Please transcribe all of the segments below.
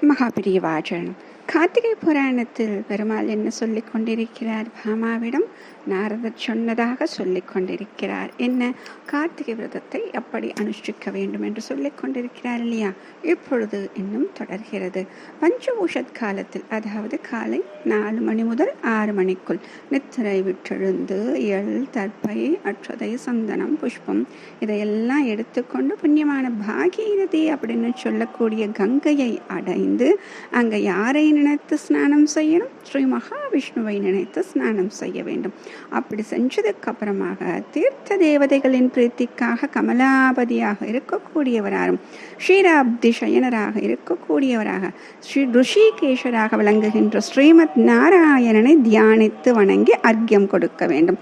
马哈比迪瓦珍。கார்த்திகை புராணத்தில் பெருமாள் என்ன சொல்லிக் கொண்டிருக்கிறார்? பாமாவிடம் நாரதர் சொன்னதாக சொல்லிக் கொண்டிருக்கிறார். என்ன? கார்த்திகை விரதத்தை எப்படி அனுஷ்டிக்க வேண்டும் என்று சொல்லிக் கொண்டிருக்கிறார் இல்லையா? இப்பொழுது இன்னும் தொடர்கிறது. பஞ்சபூஷத் காலத்தில் அதாவது காலை நாலு மணி முதல் ஆறு மணிக்குள் நித்திரை விட்டெழுந்து எள் தற்பை அற்றதை சந்தனம் புஷ்பம் இதையெல்லாம் எடுத்துக்கொண்டு புண்ணியமான பாகீரதி அப்படின்னு சொல்லக்கூடிய கங்கையை அடைந்து அங்கே யாரை நினைத்து ஸ்நானம் செய்யணும். ஸ்ரீ மகாவிஷ்ணுவை நினைத்து ஸ்நானம் செய்ய வேண்டும். அப்படி செஞ்சதுக்கு அப்புறமாக தீர்த்த தேவதைகளின் பிரீத்திக்காக கமலாபதியாக இருக்கக்கூடியவராரும் ஸ்ரீராப்தி சயனராக இருக்கக்கூடியவராக ஸ்ரீ ருஷிகேஷராக விளங்குகின்ற ஸ்ரீமத் நாராயணனை தியானித்து வணங்கி அர்க்கியம் கொடுக்க வேண்டும்.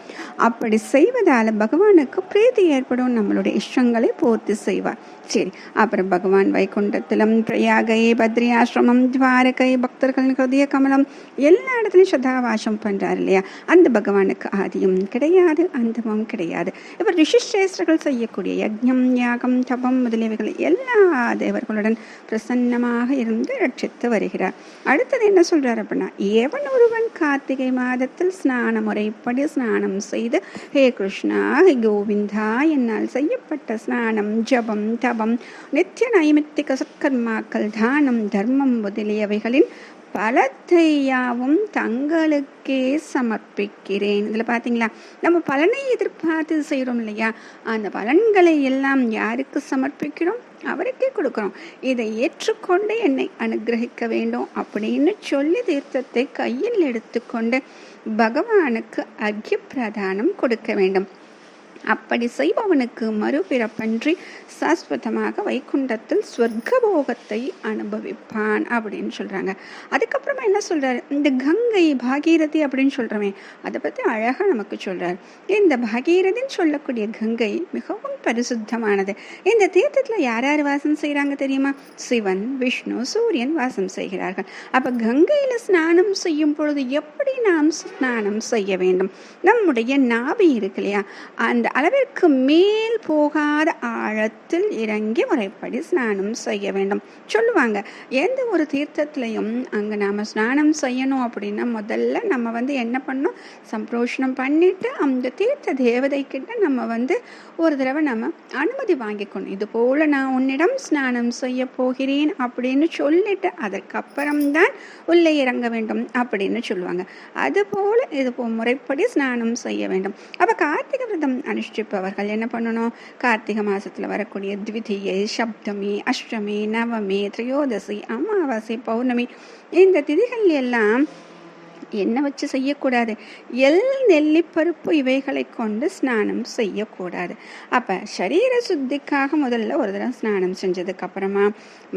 அப்படி செய்வதால் பகவானுக்கு பிரீத்தி ஏற்படும். நம்மளுடைய இஷ்டங்களை பூர்த்தி செய்வார். சரி அப்புறம் பகவான் வைகுண்டத்திலும் பிரயாகை பத்ரியாசிரமம் துவாரகை பக்தர்களின் ஹிருதய கமலம் எல்லா இடத்துலையும் ஸ்ரத்தாவாசம் பண்றாரு இல்லையா? அந்த பகவானுக்கு ஆதியும் கிடையாது அந்தமும் கிடையாது. இவர் ரிஷிஷ்டேஸ்வர்கள் செய்யக்கூடிய யஜ்ஞம் யாகம் தபம் முதலியவைகள் எல்லா தேவர்களுடன் பிரசன்னமாக இருந்து ரட்சித்து வருகிறார். அடுத்தது என்ன சொல்கிறார் அப்படின்னா எவன் ஒருவன் கார்த்திகை மாதத்தில் ஸ்நான முறைப்படி ஸ்நானம் செய்து ஹே கிருஷ்ணா ஹே கோவிந்தா என்னால் செய்யப்பட்ட ஸ்நானம் ஜபம் தபம் நித்திய நைமித்திக சத்கர்மாக்கள் தானம் தர்மம் முதலியவைகளின் பலத்தையாவும் தங்களுக்கே சமர்ப்பிக்கிறேன். இதில் பார்த்தீங்களா நம்ம பலனை எதிர்பார்த்து செய்கிறோம் இல்லையா? அந்த பலன்களை எல்லாம் யாருக்கு சமர்ப்பிக்கிறோம்? அவருக்கே கொடுக்குறோம். இதை ஏற்றுக்கொண்டு என்னை அனுகிரகிக்க வேண்டும் அப்படின்னு சொல்லி தீர்த்தத்தை கையில் எடுத்துக்கொண்டு பகவானுக்கு அர்க்கிய பிரதானம் கொடுக்க வேண்டும். அப்படி செய்பவனுக்கு மறுபிறப்பன்றி சாஸ்வதமாக வைகுண்டத்தில் ஸ்வர்க்கபோகத்தை அனுபவிப்பான் அப்படின்னு சொல்கிறாங்க அதுக்கப்புறமா என்ன சொல்கிறாரு இந்த கங்கை பாகீரதி அப்படின்னு சொல்றோமே அதை பற்றி அழகாக நமக்கு சொல்கிறார் இந்த பாகீரதின்னு சொல்லக்கூடிய கங்கை மிகவும் பரிசுத்தமானது. இந்த தீர்த்தத்தில் யார் யார் வாசம் செய்கிறாங்க தெரியுமா? சிவன் விஷ்ணு சூரியன் வாசம் செய்கிறார்கள். அப்போ கங்கையில் ஸ்நானம் செய்யும் பொழுது எப்படி நாம் ஸ்நானம் செய்ய வேண்டும்? நம்முடைய நாபி இருக்கு இல்லையா? அந்த அளவிற்கு மேல் போகாத ஆழத்தில் இறங்கி முறைப்படி ஸ்நானம் செய்ய வேண்டும். சொல்லுவாங்க எந்த ஒரு தீர்த்தத்திலையும் அங்கே நாம் ஸ்நானம் செய்யணும் அப்படின்னா முதல்ல நம்ம வந்து என்ன பண்ணோம் சம்பரோஷணம் பண்ணிட்டு அந்த தீர்த்த தேவதைக்கிட்ட நம்ம வந்து ஒரு தடவை நம்ம அனுமதி வாங்கிக்கணும். இது போல நான் உன்னிடம் ஸ்நானம் செய்ய போகிறேன் அப்படின்னு சொல்லிட்டு அதற்கப்புறம்தான் உள்ளே இறங்க வேண்டும் அப்படின்னு சொல்லுவாங்க. அதுபோல இது போ முறைப்படி ஸ்நானம் செய்ய வேண்டும். அப்போ கார்த்திகை விரதம் அனுஷ்டிப்பவர்கள் என்ன பண்ணணும்? கார்த்திகை மாசத்துல வரக்கூடிய த்விதியை சப்தமி அஷ்டமி நவமி திரையோதசி அமாவாசை பௌர்ணமி இந்த திதிகள் எல்லாம் என்ன வச்சு செய்யக்கூடாது? எல் நெல்லிப்பருப்பு இவைகளை கொண்டு ஸ்நானம் செய்யக்கூடாது. அப்போ சரீர சுத்திக்காக முதல்ல ஒரு தடவை ஸ்நானம் செஞ்சதுக்கு அப்புறமா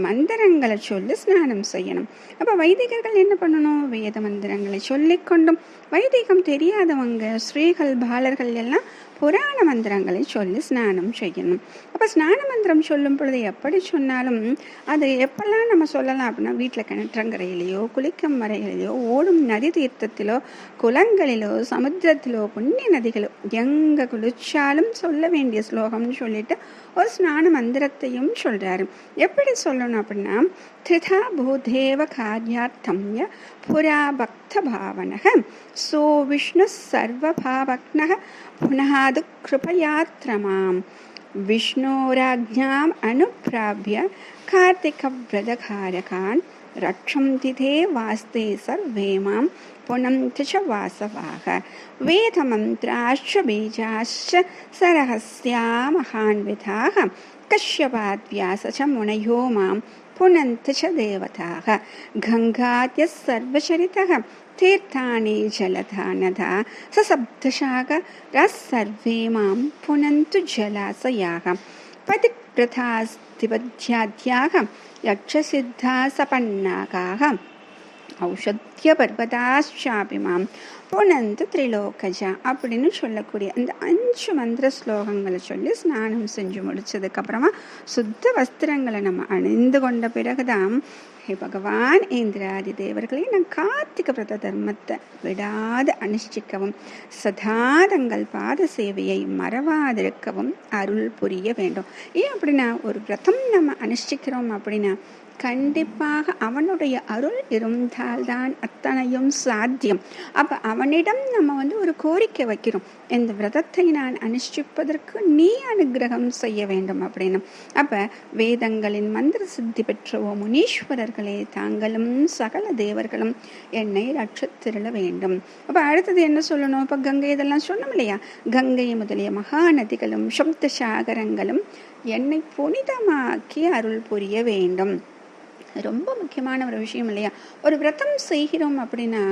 மந்திரங்களை சொல்லி ஸ்நானம் செய்யணும். அப்போ வைதிகர்கள் என்ன பண்ணணும்? வேத மந்திரங்களை சொல்லிக்கொண்டும் வைதிகம் தெரியாதவங்க ஸ்ரீகள் பாலர்கள் எல்லாம் புராண மந்திரங்களை சொல்லி ஸ்நானம் செய்யணும். அப்போ ஸ்நான மந்திரம் சொல்லும் பொழுது எப்படி சொன்னாலும் அது எப்பெல்லாம் நம்ம சொல்லலாம் அப்படின்னா வீட்டில் கிணற்றங்கரையிலையோ குளிக்கும் மறைகளிலோ ஓடும் நதி தீர்த்தத்திலோ குளங்களிலோ சமுத்திரத்திலோ புண்ணிய நதிகளோ எங்கே குளிச்சாலும் சொல்ல வேண்டிய ஸ்லோகம்னு சொல்லிட்டு ஒரு ஸ்நான மந்திரத்தையும் சொல்கிறாரு எப்படி சொல்லணும் அப்படின்னா திரிதா பூதேவ காரியார்த்தம்ய புரா பக்த பாவனக சோ விஷ்ணு சர்வபாவக்னக புனாது கிருபயாத்ரமாம். விஷ்ணோராஜ்ஞாம் அனுப்பிராபிய கார்த்திகவிரதகாரகான் रक्षन्ति ते वास्ते सर्वे मां पुनन्ति च वासवाः। वेदमन्त्राश्च बीजाश्च सरहस्या महान्विताः कश्यपाद्व्यास च मुनयो मां पुनन्ति च देवताः। गङ्गाद्यः सर्वचरितः तीर्थानि जलधानधा। ससप्तशाकरः सर्वे मां पुनन्तु जलाशयाः पतिप्रथास्तिपध्याद्याः यक्षसिद्धा सपन्नाकाः ஔஷத்தியபர்வதாச்சாபி மாம். புனந்து திரிலோகஜா அப்படின்னு சொல்லக்கூடிய அந்த அஞ்சு மந்திர ஸ்லோகங்களை சொல்லி ஸ்நானம் செஞ்சு முடிச்சதுக்கப்புறமா சுத்த வஸ்திரங்களை நம்ம அணிந்து கொண்ட பிறகுதான் ஹே பகவான் இந்திராதி தேவர்களை நான் கார்த்திக பிரத தர்மத்தை விடாது அனுஷ்டிக்கவும் சதா தங்கள் பாத சேவையை மறவாதிருக்கவும் அருள் புரிய வேண்டும். ஏன் அப்படின்னா ஒரு விரதம் நம்ம அனுஷ்டிக்கிறோம் அப்படின்னா கண்டிப்பாக அவனுடைய அருள் இருந்தால்தான் அத்தனையும் சாத்தியம். அப்போ அவனிடம் நம்ம வந்து ஒரு கோரிக்கை வைக்கிறோம். இந்த விரதத்தை நான் அனுஷ்டிப்பதற்கு நீ அனுகிரகம் செய்ய வேண்டும் அப்படின்னு. அப்போ வேதங்களின் மந்திர சித்தி பெற்றவோ முனீஸ்வரர்களே தாங்களும் சகல தேவர்களும் என்னை ரட்சத்திருள வேண்டும். அப்போ அடுத்தது என்ன சொல்லணும்? இப்போ கங்கை இதெல்லாம் சொன்னோம் இல்லையா? கங்கை முதலிய மகாநதிகளும் சப்த சாகரங்களும் என்னை புனிதமாக்கி அருள் புரிய வேண்டும். ரொம்ப முக்கியமான ஒரு விஷயம் இல்லையா? ஒரு விரதம் செய்கிறோம் அப்படின்னா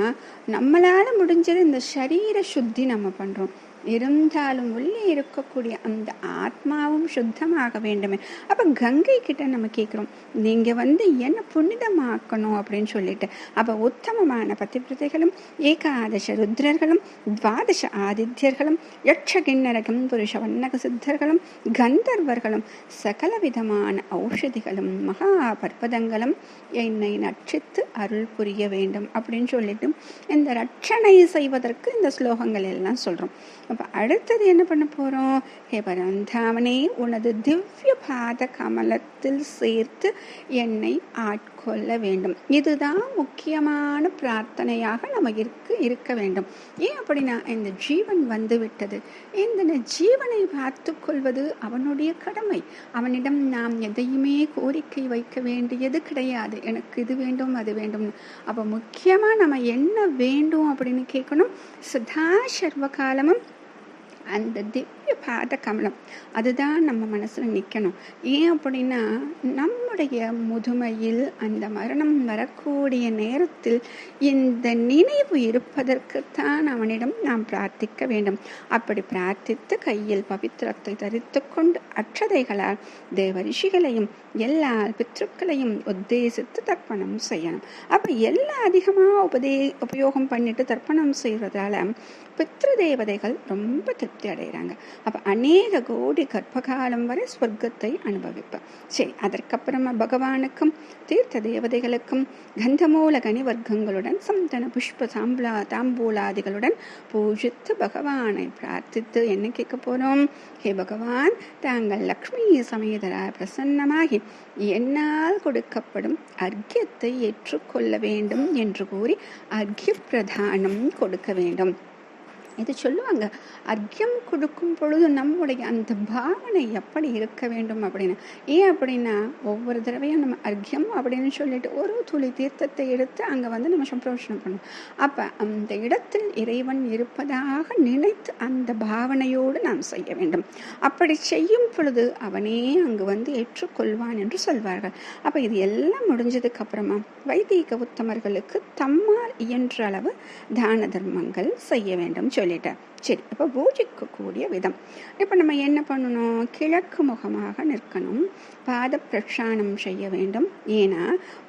நம்மளால் முடிஞ்சது இந்த சரீர சுத்தி நம்ம பண்ணுறோம் இருந்தாலும் உள்ளே இருக்கக்கூடிய அந்த ஆத்மாவும் சுத்தமாக வேண்டுமே. அப்போ கங்கை கிட்ட நம்ம கேட்குறோம் நீங்கள் வந்து என்ன புனிதமாக்கணும் அப்படின்னு சொல்லிட்டு. அப்போ உத்தமமான பதிவிரதைகளும் ஏகாதச ருத்ரர்களும் துவாதச ஆதித்யர்களும் யட்ச கிண்ணரகம் புருஷ வண்ணக சித்தர்களும் கந்தர்வர்களும் சகல விதமான ஔஷதிகளும் மகா பர்பதங்களும் என்னை நட்சித்து அருள் புரிய வேண்டும் அப்படின்னு சொல்லிட்டு இந்த ரட்சணை செய்வதற்கு இந்த ஸ்லோகங்கள் எல்லாம் சொல்கிறோம் அப்போ அடுத்தது என்ன பண்ண போகிறோம் ஹே பரந்தாமனே உனது திவ்ய பாத கமலத்தில் சேர்த்து என்னை ஆட்கொள்ள வேண்டும். இதுதான் முக்கியமான பிரார்த்தனையாக நம்ம இருக்க இருக்க வேண்டும். ஏன் அப்படின்னா இந்த ஜீவன் வந்து விட்டது. இந்த ஜீவனை பார்த்து கொள்வது அவனுடைய கடமை. அவனிடம் நாம் எதையுமே கோரிக்கை வைக்க வேண்டியது கிடையாது. எனக்கு இது வேண்டும் அது வேண்டும். அப்போ முக்கியமாக நம்ம என்ன வேண்டும் அப்படின்னு கேட்கணும்? சதா சர்வ காலமும் அந்த திவ்ய பாத கமலம். அதுதான் நம்ம மனசில் நிற்கணும் ஏன் அப்படின்னா நம்முடைய முதுமையில் அந்த மரணம் வரக்கூடிய நேரத்தில் இந்த நினைவு இருப்பதற்குத்தான் அவனிடம் நாம் பிரார்த்திக்க வேண்டும். அப்படி பிரார்த்தித்து கையில் பவித்திரத்தை தரித்து கொண்டு அற்றதைகளால் தேவ ரிஷிகளையும் எல்லா பித்ருக்களையும் உத்தேசித்து தர்ப்பணம் செய்யணும். அப்போ எல்லாம் அதிகமாக உபதே உபயோகம் பண்ணிட்டு தர்ப்பணம் செய்வதால பித்ரு தேவதைகள் ரொம்ப திருப்தி திருப்தி அடைகிறாங்க. அப்போ அநேக கோடி கர்ப்பகாலம் வரை ஸ்வர்க்கத்தை அனுபவிப்பார் சரி அதற்கப்புறமா பகவானுக்கும் தீர்த்த தேவதைகளுக்கும் கந்தமூல கனி வர்க்கங்களுடன் சந்தன புஷ்ப சாம்பலா தாம்பூலாதிகளுடன் பூஜித்து பகவானை பிரார்த்தித்து என்ன கேட்க போகிறோம் ஹே பகவான் தாங்கள் லக்ஷ்மி சமேதராய் பிரசன்னமாகி என்னால் கொடுக்கப்படும் அர்க்கியத்தை ஏற்றுக்கொள்ள வேண்டும் என்று கூறி அர்க்கிய பிரதானம் கொடுக்க வேண்டும். இது சொல்லுவாங்க அர்க்கியம் கொடுக்கும் பொழுது நம்முடைய அந்த பாவனை எப்படி இருக்க வேண்டும்? அப்படின்னு. ஏன் அப்படின்னா ஒவ்வொரு தடவையும் நம்ம அர்க்கியம் அப்படின்னு சொல்லிட்டு ஒரு துளி தீர்த்தத்தை எடுத்து அங்கே வந்து நம்ம சம்பிரோஷனம் பண்ணுவோம் அப்போ அந்த இடத்தில் இறைவன் இருப்பதாக நினைத்து அந்த பாவனையோடு நாம் செய்ய வேண்டும். அப்படி செய்யும் பொழுது அவனே அங்கு வந்து ஏற்றுக்கொள்வான் என்று சொல்வார்கள். அப்போ இது எல்லாம் முடிஞ்சதுக்கு அப்புறமா வைதிக உத்தமர்களுக்கு தம்மால் இயன்ற அளவு தான தர்மங்கள் செய்ய வேண்டும் சொல்லிட்டேன். சரி அப்போ பூஜிக்கக்கூடிய விதம். இப்போ நம்ம என்ன பண்ணணும்? கிழக்கு முகமாக நிற்கணும். பாத பிரக்ஷானம் செய்ய வேண்டும். ஏன்னா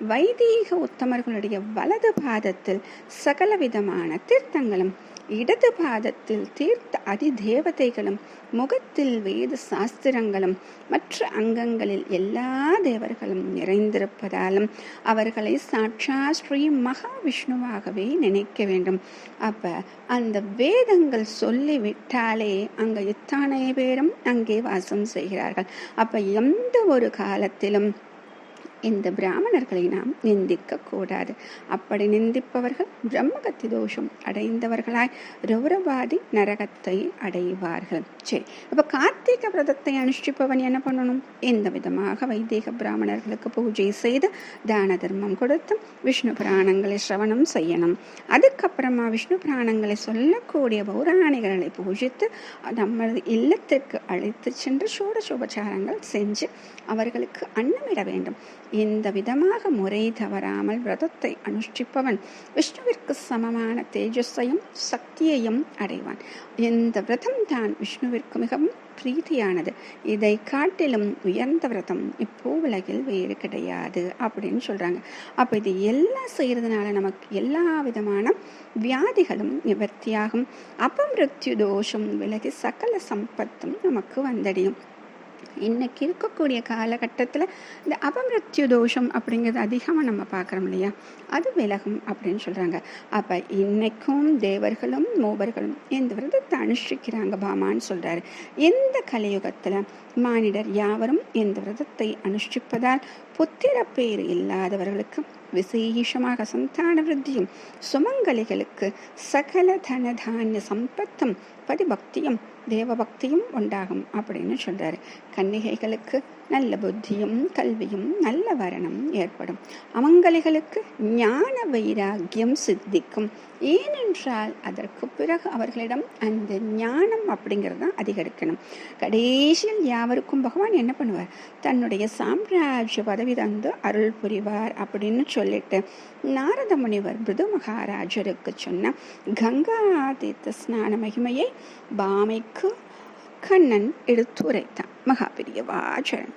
வைதீக உத்தமர்களுடைய வலது பாதத்தில் சகல விதமான தீர்த்தங்களும் இடது பாதத்தில் தீர்த்த அதிதேவதைகளும் முகத்தில் வேத சாஸ்திரங்களும் மற்ற அங்கங்களில் எல்லா தேவர்களும் நிறைந்திருப்பதாலும் அவர்களை சாட்சா ஸ்ரீ மகாவிஷ்ணுவாகவே நினைக்க வேண்டும். அப்ப அந்த வேதங்கள் சொல்லிவிட்டாலே அங்க எத்தனை பேரும் அங்கே வாசம் செய்கிறார்கள். அப்ப எந்த ஒரு காலத்திலும் இந்த பிராமணர்களை நாம் நிந்திக்க கூடாது அப்படி நிந்திப்பவர்கள் பிரம்மகத்தி தோஷம் அடைந்தவர்களாய் ரௌரவாதி நரகத்தை அடைவார்கள். சரி இப்ப கார்த்திக விரதத்தை அனுஷ்டிப்பவன் என்ன பண்ணணும்? எந்த விதமாக வைதீக பிராமணர்களுக்கு பூஜை செய்து தான தர்மம் கொடுத்து விஷ்ணு புராணங்களை சிரவணம் செய்யணும். அதுக்கப்புறமா விஷ்ணு புராணங்களை சொல்லக்கூடிய பௌராணிகர்களை பூஜித்து நம்மளது இல்லத்திற்கு அழைத்து சென்று சோடசோபச்சாரங்கள் செஞ்சு அவர்களுக்கு அன்னமிட வேண்டும். இந்த விதமாக முறை தவறாமல் விரதத்தை அனுஷ்டிப்பவன் விஷ்ணுவிற்கு சமமான தேஜஸையும் சக்தியையும் அடைவான். இந்த விரதம் தான் விஷ்ணுவிற்கு மிகவும் பிரீதியானது. இதை காட்டிலும் உயர்ந்த விரதம் இப்போ உலகில் வேறு கிடையாது அப்படின்னு சொல்றாங்க. அப்ப இது எல்லாம் செய்யறதுனால நமக்கு எல்லா விதமான வியாதிகளும் நிவர்த்தியாகும். அபமிருத்யு தோஷம் விலகி சகல சம்பத்தும் நமக்கு வந்தடையும். இன்னைக்கு இருக்கக்கூடிய காலகட்டத்தில் இந்த அபமிருத்யு தோஷம் அப்படிங்கிறது அதிகமாக நம்ம பார்க்குறோம் இல்லையா? அது விலகும் அப்படின்னு சொல்கிறாங்க அப்போ இன்னைக்கும் தேவர்களும் மூவர்களும் இந்த விரதத்தை அனுஷ்டிக்கிறாங்க பாமான்னு சொல்கிறாரு இந்த கலியுகத்தில் மானிடர் யாவரும் இந்த விரதத்தை அனுஷ்டிப்பதால் புத்திர பேர் இல்லாதவர்களுக்கு விசேஷமாக சந்தான விருத்தியும் சுமங்கலிகளுக்கு சகல தனதானிய சம்பத்தும் பதிபக்தியும் தேவபக்தியும் உண்டாகும் அப்படின்னு சொல்றாரு. கன்னிகைகளுக்கு நல்ல புத்தியும் கல்வியும் நல்ல வரணம் ஏற்படும். அமங்கலிகளுக்கு ஞான வைராக்கியம் சித்திக்கும். ஏனென்றால் அதற்கு பிறகு அவர்களிடம் அந்த ஞானம் அப்படிங்கிறது தான் அதிகரிக்கணும். கடைசியில் யாவருக்கும் பகவான் என்ன பண்ணுவார்? தன்னுடைய சாம்ராஜ்ய பதவி தந்து அருள் புரிவார் அப்படின்னு சொல்லிட்டு நாரத முனிவர் பிருது மகாராஜருக்கு சொன்ன கங்கா தீர்த்த ஸ்நான மகிமையை பாமைக்கு கண்ணன் எடுத்துரைத்தான். மகாபெரியவாச்சரன்